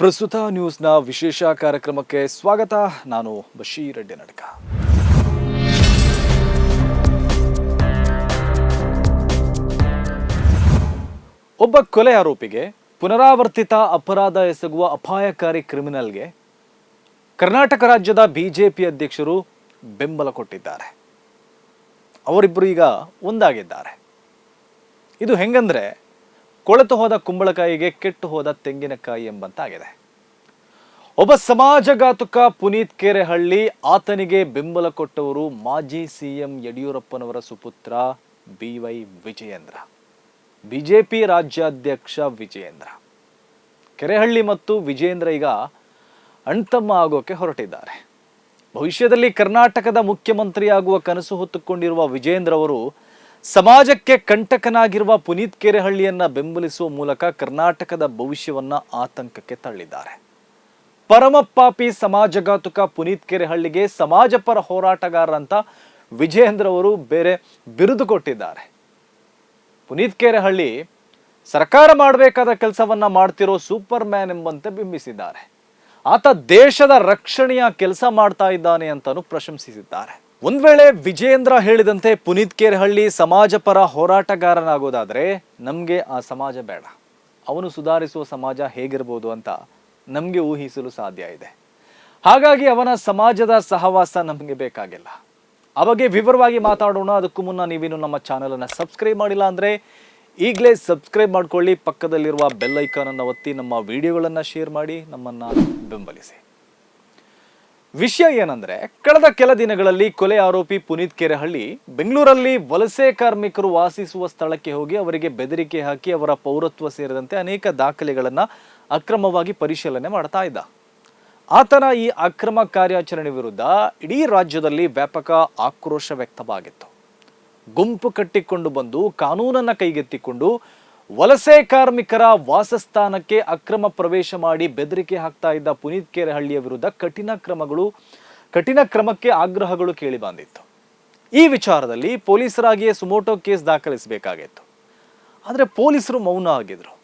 ಪ್ರಸ್ತುತ ನ್ಯೂಸ್ನ ವಿಶೇಷ ಕಾರ್ಯಕ್ರಮಕ್ಕೆ ಸ್ವಾಗತ. ನಾನು ಬಶೀರ್ ರೆಡ್ಡಿ ನಡಕ. ಒಬ್ಬ ಕೊಲೆ ಆರೋಪಿಗೆ ಪುನರಾವರ್ತಿತ ಅಪರಾಧ ಎಸಗುವ ಅಪಾಯಕಾರಿ ಕ್ರಿಮಿನಲ್ಗೆ ಕರ್ನಾಟಕ ರಾಜ್ಯದ ಬಿಜೆಪಿ ಅಧ್ಯಕ್ಷರು ಬೆಂಬಲ ಕೊಟ್ಟಿದ್ದಾರೆ. ಅವರಿಬ್ಬರು ಈಗ ಒಂದಾಗಿದ್ದಾರೆ. ಇದು ಹೆಂಗಂದ್ರೆ ಕೊಳೆತು ಹೋದ ಕುಂಬಳಕಾಯಿಗೆ ಕೆಟ್ಟು ಹೋದ ತೆಂಗಿನಕಾಯಿ ಎಂಬಂತಾಗಿದೆ. ಒಬ್ಬ ಸಮಾಜಘಾತುಕ ಪುನೀತ್ ಕೆರೆಹಳ್ಳಿ ಆತನಿಗೆ ಬೆಂಬಲ ಕೊಟ್ಟವರು ಮಾಜಿ ಸಿಎಂ ಯಡಿಯೂರಪ್ಪನವರ ಸುಪುತ್ರ ಬಿ ವೈ ವಿಜಯೇಂದ್ರ. ಬಿಜೆಪಿ ರಾಜ್ಯಾಧ್ಯಕ್ಷ ವಿಜಯೇಂದ್ರ. ಕೆರೆಹಳ್ಳಿ ಮತ್ತು ವಿಜಯೇಂದ್ರ ಈಗ ಅಣ್ತಮ್ಮ ಆಗೋಕೆ ಹೊರಟಿದ್ದಾರೆ. ಭವಿಷ್ಯದಲ್ಲಿ ಕರ್ನಾಟಕದ ಮುಖ್ಯಮಂತ್ರಿಯಾಗುವ ಕನಸು ಹೊತ್ತುಕೊಂಡಿರುವ ವಿಜಯೇಂದ್ರ ಅವರು ಸಮಾಜಕ್ಕೆ ಕಂಟಕನಾಗಿರುವ ಪುನೀತ್ ಕೆರೆಹಳ್ಳಿಯನ್ನ ಬೆಂಬಲಿಸುವ ಮೂಲಕ ಕರ್ನಾಟಕದ ಭವಿಷ್ಯವನ್ನ ಆತಂಕಕ್ಕೆ ತಳ್ಳಿದ್ದಾರೆ. ಪರಮಪಾಪಿ ಸಮಾಜಘಾತುಕ ಪುನೀತ್ ಕೆರೆಹಳ್ಳಿಗೆ ಸಮಾಜಪರ ಹೋರಾಟಗಾರ ಅಂತ ವಿಜಯೇಂದ್ರ ಅವರು ಬೇರೆ ಬಿರುದು ಕೊಟ್ಟಿದ್ದಾರೆ. ಪುನೀತ್ ಕೆರೆಹಳ್ಳಿ ಸರ್ಕಾರ ಮಾಡಬೇಕಾದ ಕೆಲಸವನ್ನ ಮಾಡ್ತಿರೋ ಸೂಪರ್ ಮ್ಯಾನ್ ಎಂಬಂತೆ ಬಿಂಬಿಸಿದ್ದಾರೆ. ಆತ ದೇಶದ ರಕ್ಷಣೆಯ ಕೆಲಸ ಮಾಡ್ತಾ ಇದ್ದಾನೆ ಅಂತಾನು ಪ್ರಶಂಸಿಸಿದ್ದಾರೆ. ಒಂದ್ ವೇಳೆ ವಿಜೇಂದ್ರ ಹೇಳಿದಂತೆ ಪುನೀತ್ ಕೆರೆಹಳ್ಳಿ ಸಮಾಜಪರ ಹೋರಾಟಗಾರನಾಗೋದಾದ್ರೆ ನಮಗೆ ಆ ಸಮಾಜ ಬೇಡ. ಅವನು ಸುಧಾರಿಸುವ ಸಮಾಜ ಹೇಗಿರ್ಬೋದು ಅಂತ ನಮಗೆ ಊಹಿಸಲು ಸಾಧ್ಯ ಇದೆ. ಹಾಗಾಗಿ ಅವನ ಸಮಾಜದ ಸಹವಾಸ ನಮಗೆ ಬೇಕಾಗಿಲ್ಲ. ಆ ವಿವರವಾಗಿ ಮಾತಾಡೋಣ. ಅದಕ್ಕೂ ಮುನ್ನ ನೀವೇನು ನಮ್ಮ ಚಾನೆಲ್ ಅನ್ನ ಸಬ್ಸ್ಕ್ರೈಬ್ ಮಾಡಿಲ್ಲ ಅಂದ್ರೆ ಈಗಲೇ ಸಬ್ಸ್ಕ್ರೈಬ್ ಮಾಡ್ಕೊಳ್ಳಿ. ಪಕ್ಕದಲ್ಲಿರುವ ಬೆಲ್ ಐಕಾನ್ ಅನ್ನು ಒತ್ತಿ ನಮ್ಮ ವಿಡಿಯೋಗಳನ್ನು ಶೇರ್ ಮಾಡಿ ನಮ್ಮನ್ನು ಬೆಂಬಲಿಸಿ. ವಿಷಯ ಏನಂದ್ರೆ, ಕಳೆದ ಕೆಲ ದಿನಗಳಲ್ಲಿ ಕೊಲೆ ಆರೋಪಿ ಪುನೀತ್ ಕೆರೆಹಳ್ಳಿ ಬೆಂಗಳೂರಲ್ಲಿ ವಲಸೆ ಕಾರ್ಮಿಕರು ವಾಸಿಸುವ ಸ್ಥಳಕ್ಕೆ ಹೋಗಿ ಅವರಿಗೆ ಬೆದರಿಕೆ ಹಾಕಿ ಅವರ ಪೌರತ್ವ ಸೇರಿದಂತೆ ಅನೇಕ ದಾಖಲೆಗಳನ್ನ ಅಕ್ರಮವಾಗಿ ಪರಿಶೀಲನೆ ಮಾಡ್ತಾ ಇದ್ದ. ಆತನ ಈ ಅಕ್ರಮ ಕಾರ್ಯಾಚರಣೆ ವಿರುದ್ಧ ಇಡೀ ರಾಜ್ಯದಲ್ಲಿ ವ್ಯಾಪಕ ಆಕ್ರೋಶ ವ್ಯಕ್ತವಾಗಿತ್ತು. ಗುಂಪು ಕಟ್ಟಿಕೊಂಡು ಬಂದು ಕಾನೂನನ್ನ ಕೈಗೆತ್ತಿಕೊಂಡು ವಲಸೆ ಕಾರ್ಮಿಕರ ವಾಸಸ್ಥಾನಕ್ಕೆ ಅಕ್ರಮ ಪ್ರವೇಶ ಮಾಡಿ ಬೆದರಿಕೆ ಹಾಕ್ತಾ ಇದ್ದ ಪುನೀತ್ ಕೆರೆಹಳ್ಳಿಯ ವಿರುದ್ಧ ಕಠಿಣ ಕ್ರಮಗಳು, ಕಠಿಣ ಕ್ರಮಕ್ಕೆ ಆಗ್ರಹಗಳು ಕೇಳಿ ಬಂದಿತ್ತು. ಈ ವಿಚಾರದಲ್ಲಿ ಪೊಲೀಸರಾಗಿಯೇ ಸುಮೋಟೋ ಕೇಸ್ ದಾಖಲಿಸಬೇಕಾಗಿತ್ತು. ಆದರೆ ಪೊಲೀಸರು ಮೌನ ಆಗಿದ್ರು.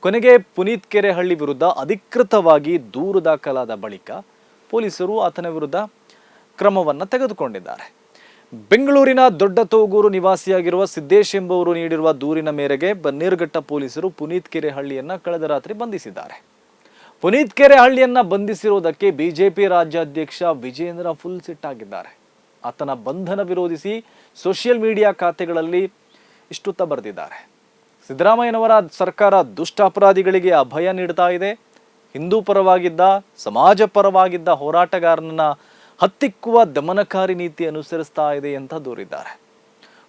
ಕೊನೆಗೆ ಪುನೀತ್ ಕೆರೆಹಳ್ಳಿ ವಿರುದ್ಧ ಅಧಿಕೃತವಾಗಿ ದೂರು ದಾಖಲಾದ ಬಳಿಕ ಪೊಲೀಸರು ಆತನ ವಿರುದ್ಧ ಕ್ರಮವನ್ನು ತೆಗೆದುಕೊಂಡಿದ್ದಾರೆ. ಬೆಂಗಳೂರಿನ ದೊಡ್ಡ ತೋಗೂರು ನಿವಾಸಿಯಾಗಿರುವ ಸಿದ್ದೇಶ್ ಎಂಬುವರು ನೀಡಿರುವ ದೂರಿನ ಮೇರೆಗೆ ಬನ್ನೇರುಘಟ್ಟ ಪೊಲೀಸರು ಪುನೀತ್ ಕೆರೆಹಳ್ಳಿಯನ್ನ ಕಳೆದ ರಾತ್ರಿ ಬಂಧಿಸಿದ್ದಾರೆ. ಪುನೀತ್ ಕೆರೆಹಳ್ಳಿಯನ್ನ ಬಂಧಿಸಿರುವುದಕ್ಕೆ ಬಿಜೆಪಿ ರಾಜ್ಯಾಧ್ಯಕ್ಷ ವಿಜೇಂದ್ರ ಫುಲ್ ಸಿಟ್ಟಾಗಿದ್ದಾರೆ ಆತನ ಬಂಧನ ವಿರೋಧಿಸಿ ಸೋಷಿಯಲ್ ಮೀಡಿಯಾ ಖಾತೆಗಳಲ್ಲಿ ಇಷ್ಟುತ್ತ ಬರೆದಿದ್ದಾರೆ. ಸಿದ್ದರಾಮಯ್ಯನವರ ಸರ್ಕಾರ ದುಷ್ಟ ಅಪರಾಧಿಗಳಿಗೆ ಅಭಯ ನೀಡ್ತಾ ಇದೆ. ಹಿಂದೂ ಪರವಾಗಿದ್ದ, ಸಮಾಜ ಪರವಾಗಿದ್ದ ಹೋರಾಟಗಾರನನ್ನ ಹತ್ತಿಕ್ಕುವ ದಮನಕಾರಿ ನೀತಿ ಅನುಸರಿಸ್ತಾ ಇದೆ ಅಂತ ದೂರಿದ್ದಾರೆ.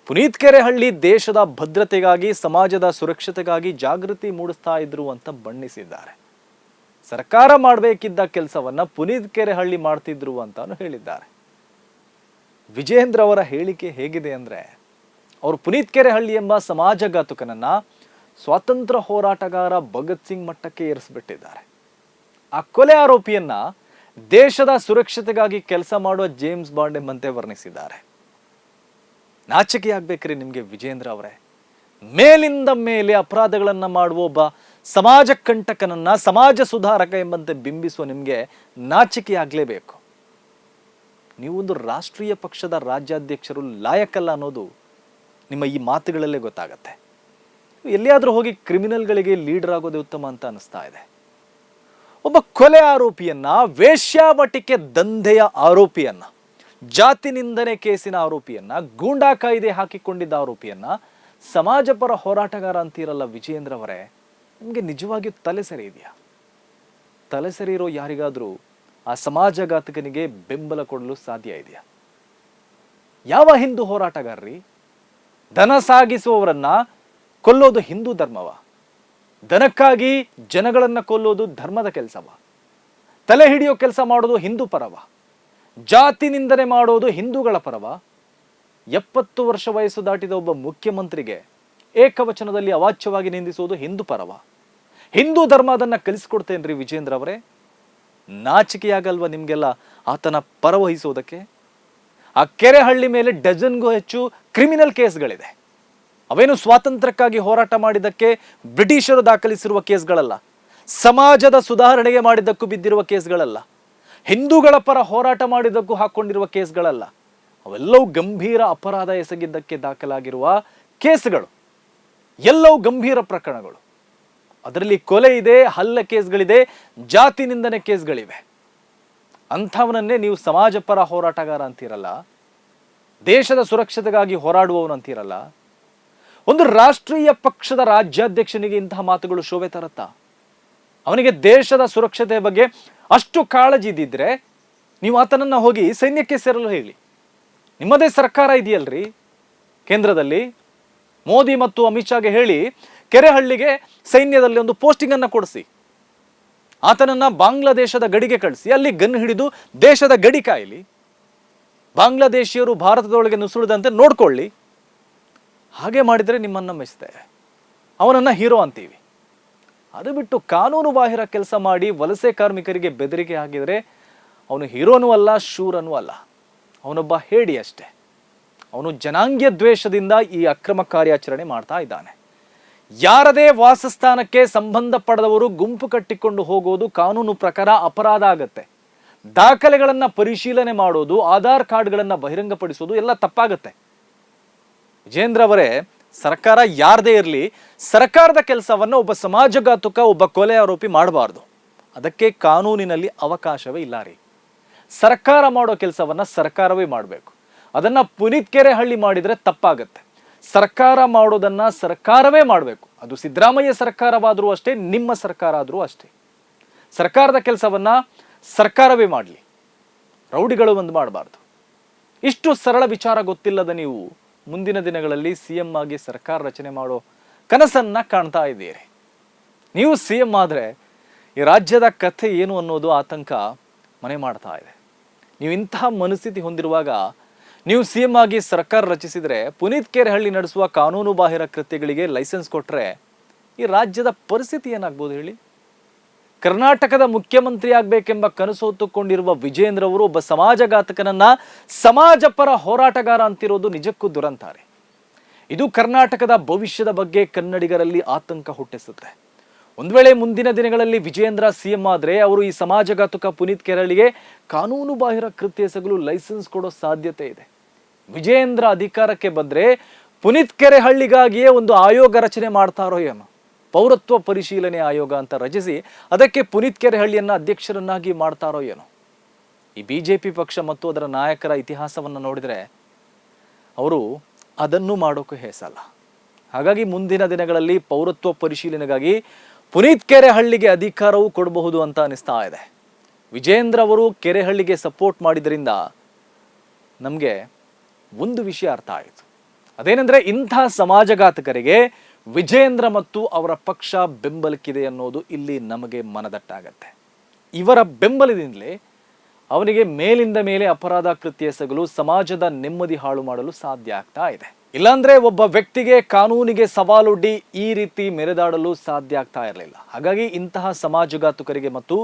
ಪುನೀತ್ ಕೆರೆಹಳ್ಳಿ ದೇಶದ ಭದ್ರತೆಗಾಗಿ, ಸಮಾಜದ ಸುರಕ್ಷತೆಗಾಗಿ ಜಾಗೃತಿ ಮೂಡಿಸ್ತಾ ಇದ್ರು ಅಂತ ಬಣ್ಣಿಸಿದ್ದಾರೆ. ಸರ್ಕಾರ ಮಾಡಬೇಕಿದ್ದ ಕೆಲಸವನ್ನ ಪುನೀತ್ ಕೆರೆಹಳ್ಳಿ ಮಾಡ್ತಿದ್ರು ಅಂತಾನು ಹೇಳಿದ್ದಾರೆ. ವಿಜೇಂದ್ರ ಅವರ ಹೇಳಿಕೆ ಹೇಗಿದೆ ಅಂದ್ರೆ, ಅವರು ಪುನೀತ್ ಕೆರೆಹಳ್ಳಿ ಎಂಬ ಸಮಾಜಘಾತುಕನನ್ನ ಸ್ವಾತಂತ್ರ್ಯ ಹೋರಾಟಗಾರ ಭಗತ್ ಸಿಂಗ್ ಮಟ್ಟಕ್ಕೆ ಏರಿಸ್ಬಿಟ್ಟಿದ್ದಾರೆ. ಆ ಕೊಲೆ ಆರೋಪಿಯನ್ನ ದೇಶದ ಸುರಕ್ಷತೆಗಾಗಿ ಕೆಲಸ ಮಾಡುವ ಜೇಮ್ಸ್ ಬಾಂಡ್ ಎಂಬಂತೆ ವರ್ಣಿಸಿದ್ದಾರೆ. ನಾಚಿಕೆ ಆಗ್ಬೇಕ್ರಿ ನಿಮ್ಗೆ ವಿಜೇಂದ್ರ ಅವರೇ. ಮೇಲಿಂದ ಮೇಲೆ ಅಪರಾಧಗಳನ್ನ ಮಾಡುವ ಒಬ್ಬ ಸಮಾಜ ಕಂಟಕನನ್ನ, ಸಮಾಜ ಸುಧಾರಕ ಎಂಬಂತೆ ಬಿಂಬಿಸುವ ನಿಮ್ಗೆ ನಾಚಿಕೆ ಆಗ್ಲೇಬೇಕು ನೀವೊಂದು ರಾಷ್ಟ್ರೀಯ ಪಕ್ಷದ ರಾಜ್ಯಾಧ್ಯಕ್ಷರು ಲಾಯಕಲ್ಲ ಅನ್ನೋದು ನಿಮ್ಮ ಈ ಮಾತುಗಳಲ್ಲೇ ಗೊತ್ತಾಗತ್ತೆ. ಎಲ್ಲಿಯಾದ್ರೂ ಹೋಗಿ ಕ್ರಿಮಿನಲ್ಗಳಿಗೆ ಲೀಡರ್ ಆಗೋದೇ ಉತ್ತಮ ಅಂತ ಅನಿಸ್ತಾ ಇದೆ. ಒಬ್ಬ ಕೊಲೆ ಆರೋಪಿಯನ್ನ, ವೇಶ್ಯಾವಟಿಕೆ ದಂಧೆಯ ಆರೋಪಿಯನ್ನ, ಜಾತಿ ನಿಂದನೆ ಕೇಸಿನ ಆರೋಪಿಯನ್ನ, ಗೂಂಡಾ ಕಾಯ್ದೆ ಹಾಕಿಕೊಂಡಿದ್ದ ಆರೋಪಿಯನ್ನ ಸಮಾಜಪರ ಹೋರಾಟಗಾರ ಅಂತೀರಲ್ಲ ವಿಜಯೇಂದ್ರ ಅವರೇ, ನಿಮಗೆ ನಿಜವಾಗಿಯೂ ತಲೆ ಸರಿ ಇದೆಯಾ? ತಲೆ ಸರಿ ಇರೋ ಯಾರಿಗಾದ್ರೂ ಆ ಸಮಾಜಘಾತಕನಿಗೆ ಬೆಂಬಲ ಕೊಡಲು ಸಾಧ್ಯ ಇದೆಯಾ? ಯಾವ ಹಿಂದೂ ಹೋರಾಟಗಾರ್ರಿ? ದನ ಸಾಗಿಸುವವರನ್ನ ಕೊಲ್ಲೋದು ಹಿಂದೂ ಧರ್ಮವ? ದನಕ್ಕಾಗಿ ಜನಗಳನ್ನು ಕೊಲ್ಲೋದು ಧರ್ಮದ ಕೆಲಸವ? ತಲೆ ಹಿಡಿಯೋ ಕೆಲಸ ಮಾಡೋದು ಹಿಂದೂ ಪರವ? ಜಾತಿ ನಿಂದನೆ ಮಾಡೋದು ಹಿಂದೂಗಳ ಪರವ? ಎಪ್ಪತ್ತು ವರ್ಷ ವಯಸ್ಸು ದಾಟಿದ ಒಬ್ಬ ಮುಖ್ಯಮಂತ್ರಿಗೆ ಏಕವಚನದಲ್ಲಿ ಅವಾಚ್ಯವಾಗಿ ನಿಂದಿಸುವುದು ಹಿಂದೂ ಪರವ? ಹಿಂದೂ ಧರ್ಮ ಅದನ್ನು ಕಲಿಸ್ಕೊಡ್ತೇನ್ರಿ ವಿಜೇಂದ್ರ ಅವರೇ? ನಾಚಿಕೆಯಾಗಲ್ವ ನಿಮಗೆಲ್ಲ ಆತನ ಪರ ವಹಿಸೋದಕ್ಕೆ? ಆ ಕೆರೆಹಳ್ಳಿ ಮೇಲೆ ಡಜನ್ಗೂ ಹೆಚ್ಚು ಕ್ರಿಮಿನಲ್ ಕೇಸ್ಗಳಿದೆ. ಅವೇನು ಸ್ವಾತಂತ್ರ್ಯಕ್ಕಾಗಿ ಹೋರಾಟ ಮಾಡಿದ್ದಕ್ಕೆ ಬ್ರಿಟಿಷರು ದಾಖಲಿಸಿರುವ ಕೇಸ್ಗಳಲ್ಲ, ಸಮಾಜದ ಸುಧಾರಣೆಗೆ ಮಾಡಿದ್ದಕ್ಕೂ ಬಿದ್ದಿರುವ ಕೇಸ್ಗಳಲ್ಲ, ಹಿಂದೂಗಳ ಪರ ಹೋರಾಟ ಮಾಡಿದ್ದಕ್ಕೂ ಹಾಕೊಂಡಿರುವ ಕೇಸ್ಗಳಲ್ಲ, ಅವೆಲ್ಲವೂ ಗಂಭೀರ ಅಪರಾಧ ಎಸಗಿದ್ದಕ್ಕೆ ದಾಖಲಾಗಿರುವ ಕೇಸ್ಗಳು, ಎಲ್ಲವೂ ಗಂಭೀರ ಪ್ರಕರಣಗಳು. ಅದರಲ್ಲಿ ಕೊಲೆ ಇದೆ, ಹಲ್ಲ ಕೇಸ್ಗಳಿದೆ, ಜಾತಿ ನಿಂದನೆ ಕೇಸ್ಗಳಿವೆ. ಅಂಥವನನ್ನೇ ನೀವು ಸಮಾಜ ಪರ ಹೋರಾಟಗಾರ ಅಂತೀರಲ್ಲ, ದೇಶದ ಸುರಕ್ಷತೆಗಾಗಿ ಹೋರಾಡುವವನು ಅಂತೀರಲ್ಲ ಒಂದು ರಾಷ್ಟ್ರೀಯ ಪಕ್ಷದ ರಾಜ್ಯಾಧ್ಯಕ್ಷನಿಗೆ ಇಂತಹ ಮಾತುಗಳು ಶೋಭೆ ತರತ್ತಾ? ಅವನಿಗೆ ದೇಶದ ಸುರಕ್ಷತೆ ಬಗ್ಗೆ ಅಷ್ಟು ಕಾಳಜಿ ಇದ್ದಿದ್ರೆ ನೀವು ಆತನನ್ನ ಹೋಗಿ ಸೈನ್ಯಕ್ಕೆ ಸೇರಲು ಹೇಳಿ. ನಿಮ್ಮದೇ ಸರ್ಕಾರ ಇದೆಯಲ್ರಿ? ಕೇಂದ್ರದಲ್ಲಿ? ಮೋದಿ ಮತ್ತು ಅಮಿತ್ ಶಾಗೆ ಹೇಳಿ ಕೆರೆಹಳ್ಳಿಗೆ ಸೈನ್ಯದಲ್ಲಿ ಒಂದು ಪೋಸ್ಟಿಂಗ್ ಅನ್ನು ಕೊಡಿಸಿ. ಆತನನ್ನ ಬಾಂಗ್ಲಾದೇಶದ ಗಡಿಗೆ ಕಳಿಸಿ, ಅಲ್ಲಿ ಗನ್ ಹಿಡಿದು ದೇಶದ ಗಡಿ ಕಾಯಲಿ. ಬಾಂಗ್ಲಾದೇಶಿಯರು ಭಾರತದೊಳಗೆ ನುಸುಳಿದಂತೆ ನೋಡ್ಕೊಳ್ಳಿ. ಹಾಗೆ ಮಾಡಿದರೆ ನಿಮ್ಮನ್ನ ಮೆಚ್ತೇವೆ ಅವನನ್ನ ಹೀರೋ ಅಂತೀವಿ. ಅದು ಬಿಟ್ಟು ಕಾನೂನು ಬಾಹಿರ ಕೆಲಸ ಮಾಡಿ ವಲಸೆ ಕಾರ್ಮಿಕರಿಗೆ ಬೆದರಿಕೆ ಹಾಕಿದರೆ ಅವನು ಹೀರೋನೂ ಅಲ್ಲ, ಶೂರನೂ ಅಲ್ಲ. ಅವನೊಬ್ಬ ಹೇಡಿ ಅಷ್ಟೇ. ಅವನು ಜನಾಂಗೀಯ ದ್ವೇಷದಿಂದ ಈ ಅಕ್ರಮ ಕಾರ್ಯಾಚರಣೆ ಮಾಡ್ತಾ ಇದ್ದಾನೆ. ಯಾರದೇ ವಾಸಸ್ಥಾನಕ್ಕೆ ಸಂಬಂಧಪಡದವರು ಗುಂಪು ಕಟ್ಟಿಕೊಂಡು ಹೋಗೋದು ಕಾನೂನು ಪ್ರಕಾರ ಅಪರಾಧ ಆಗತ್ತೆ. ದಾಖಲೆಗಳನ್ನು ಪರಿಶೀಲನೆ ಮಾಡೋದು, ಆಧಾರ್ ಕಾರ್ಡ್ಗಳನ್ನು ಬಹಿರಂಗಪಡಿಸೋದು ಎಲ್ಲ ತಪ್ಪಾಗತ್ತೆ. ವಿಜೇಂದ್ರ ಸರ್ಕಾರ ಯಾರದೇ ಇರಲಿ, ಸರ್ಕಾರದ ಕೆಲಸವನ್ನು ಒಬ್ಬ ಸಮಾಜಘಾತುಕ, ಒಬ್ಬ ಕೊಲೆ ಆರೋಪಿ ಮಾಡಬಾರ್ದು. ಅದಕ್ಕೆ ಕಾನೂನಿನಲ್ಲಿ ಅವಕಾಶವೇ ಇಲ್ಲ ರೀ. ಸರ್ಕಾರ ಮಾಡೋ ಕೆಲಸವನ್ನು ಸರ್ಕಾರವೇ ಮಾಡಬೇಕು. ಅದನ್ನ ಪುನೀತ್ ಕೆರೆಹಳ್ಳಿ ಮಾಡಿದ್ರೆ ತಪ್ಪಾಗತ್ತೆ. ಸರ್ಕಾರ ಮಾಡೋದನ್ನ ಸರ್ಕಾರವೇ ಮಾಡಬೇಕು. ಅದು ಸಿದ್ದರಾಮಯ್ಯ ಸರ್ಕಾರವಾದರೂ ಅಷ್ಟೇ, ನಿಮ್ಮ ಸರ್ಕಾರ ಆದರೂ ಅಷ್ಟೇ. ಸರ್ಕಾರದ ಕೆಲಸವನ್ನು ಸರ್ಕಾರವೇ ಮಾಡಲಿ. ರೌಡಿಗಳು ಒಂದು ಮಾಡಬಾರ್ದು. ಇಷ್ಟು ಸರಳ ವಿಚಾರ ಗೊತ್ತಿಲ್ಲದ ನೀವು ಮುಂದಿನ ದಿನಗಳಲ್ಲಿ ಸಿ ಎಂ ಆಗಿ ಸರ್ಕಾರ ರಚನೆ ಮಾಡೋ ಕನಸನ್ನ ಕಾಣ್ತಾ ಇದ್ದೀರಿ. ನೀವು ಸಿ ಎಂ ಆದರೆ ಈ ರಾಜ್ಯದ ಕಥೆ ಏನು ಅನ್ನೋದು ಆತಂಕ ಮನೆ ಮಾಡ್ತಾ ಇದೆ. ನೀವು ಇಂತಹ ಮನಸ್ಥಿತಿ ಹೊಂದಿರುವಾಗ ನೀವು ಸಿ ಎಂ ಆಗಿ ಸರ್ಕಾರ ರಚಿಸಿದರೆ ಪುನೀತ್ ಕೆರೆಹಳ್ಳಿ ನಡೆಸುವ ಕಾನೂನು ಬಾಹಿರ ಕೃತ್ಯಗಳಿಗೆ ಲೈಸೆನ್ಸ್ ಕೊಟ್ಟರೆ ಈ ರಾಜ್ಯದ ಪರಿಸ್ಥಿತಿ ಏನಾಗ್ಬೋದು ಹೇಳಿ? ಕರ್ನಾಟಕದ ಮುಖ್ಯಮಂತ್ರಿ ಆಗ್ಬೇಕೆಂಬ ಕನಸು ಹೊತ್ತುಕೊಂಡಿರುವ ವಿಜೇಂದ್ರ ಅವರು ಒಬ್ಬ ಸಮಾಜಘಾತಕನನ್ನ ಸಮಾಜ ಪರ ಹೋರಾಟಗಾರ ಅಂತಿರೋದು ನಿಜಕ್ಕೂ ದುರಂತಾರೆ. ಇದು ಕರ್ನಾಟಕದ ಭವಿಷ್ಯದ ಬಗ್ಗೆ ಕನ್ನಡಿಗರಲ್ಲಿ ಆತಂಕ ಹುಟ್ಟಿಸುತ್ತೆ. ಒಂದು ವೇಳೆ ಮುಂದಿನ ದಿನಗಳಲ್ಲಿ ವಿಜೇಂದ್ರ ಸಿಎಂ ಆದ್ರೆ ಅವರು ಈ ಸಮಾಜಘಾತುಕ ಪುನೀತ್ ಕೆರಳಿಗೆ ಕಾನೂನು ಬಾಹಿರ ಕೃತ್ಯ ಎಸಗಲು ಲೈಸೆನ್ಸ್ ಕೊಡೋ ಸಾಧ್ಯತೆ ಇದೆ. ವಿಜೇಂದ್ರ ಅಧಿಕಾರಕ್ಕೆ ಬಂದ್ರೆ ಪುನೀತ್ ಕೆರೆಹಳ್ಳಿಗಾಗಿಯೇ ಒಂದು ಆಯೋಗ ರಚನೆ ಮಾಡ್ತಾರೋ ಏನೋ. ಪೌರತ್ವ ಪರಿಶೀಲನೆ ಆಯೋಗ ಅಂತ ರಚಿಸಿ ಅದಕ್ಕೆ ಪುನೀತ್ ಕೆರೆಹಳ್ಳಿಯನ್ನ ಅಧ್ಯಕ್ಷರನ್ನಾಗಿ ಮಾಡ್ತಾರೋ ಏನೋ. ಈ ಬಿಜೆಪಿ ಪಕ್ಷ ಮತ್ತು ಅದರ ನಾಯಕರ ಇತಿಹಾಸವನ್ನು ನೋಡಿದರೆ ಅವರು ಅದನ್ನು ಮಾಡೋಕೆ ಹೇಸಲ್ಲ. ಹಾಗಾಗಿ ಮುಂದಿನ ದಿನಗಳಲ್ಲಿ ಪೌರತ್ವ ಪರಿಶೀಲನೆಗಾಗಿ ಪುನೀತ್ ಕೆರೆಹಳ್ಳಿಗೆ ಅಧಿಕಾರವೂ ಕೊಡಬಹುದು ಅಂತ ಅನಿಸ್ತಾ ಇದೆ. ವಿಜೇಂದ್ರ ಅವರು ಕೆರೆಹಳ್ಳಿಗೆ ಸಪೋರ್ಟ್ ಮಾಡಿದ್ರಿಂದ ನಮಗೆ ಒಂದು ವಿಷಯ ಅರ್ಥ ಆಯಿತು. ಅದೇನೆಂದ್ರೆ ಇಂಥ ಸಮಾಜಘಾತಕರಿಗೆ ವಿಜೇಂದ್ರ ಮತ್ತು ಅವರ ಪಕ್ಷ ಬೆಂಬಲಕ್ಕಿದೆ ಅನ್ನೋದು ಇಲ್ಲಿ ನಮಗೆ ಮನದಟ್ಟಾಗತ್ತೆ. ಇವರ ಬೆಂಬಲದಿಂದಲೇ ಅವನಿಗೆ ಮೇಲಿಂದ ಮೇಲೆ ಅಪರಾಧ ಕೃತ್ಯ ಎಸಗಲು ಸಮಾಜದ ನೆಮ್ಮದಿ ಹಾಳು ಮಾಡಲು ಸಾಧ್ಯ ಆಗ್ತಾ ಇದೆ. ಇಲ್ಲಾಂದ್ರೆ ಒಬ್ಬ ವ್ಯಕ್ತಿಗೆ ಕಾನೂನಿಗೆ ಸವಾಲೊಡ್ಡಿ ಈ ರೀತಿ ಮೆರೆದಾಡಲು ಸಾಧ್ಯ ಆಗ್ತಾ ಇರಲಿಲ್ಲ. ಹಾಗಾಗಿ ಇಂತಹ ಸಮಾಜಘಾತುಕರಿಗೆ ಮತ್ತು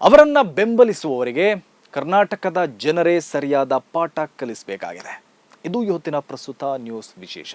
ಅವರನ್ನ ಬೆಂಬಲಿಸುವವರಿಗೆ ಕರ್ನಾಟಕದ ಜನರೇ ಸರಿಯಾದ ಪಾಠ ಕಲಿಸಬೇಕಾಗಿದೆ. ಇದು ಇವತ್ತಿನ ಪ್ರಸ್ತುತ ನ್ಯೂಸ್ ವಿಶೇಷ.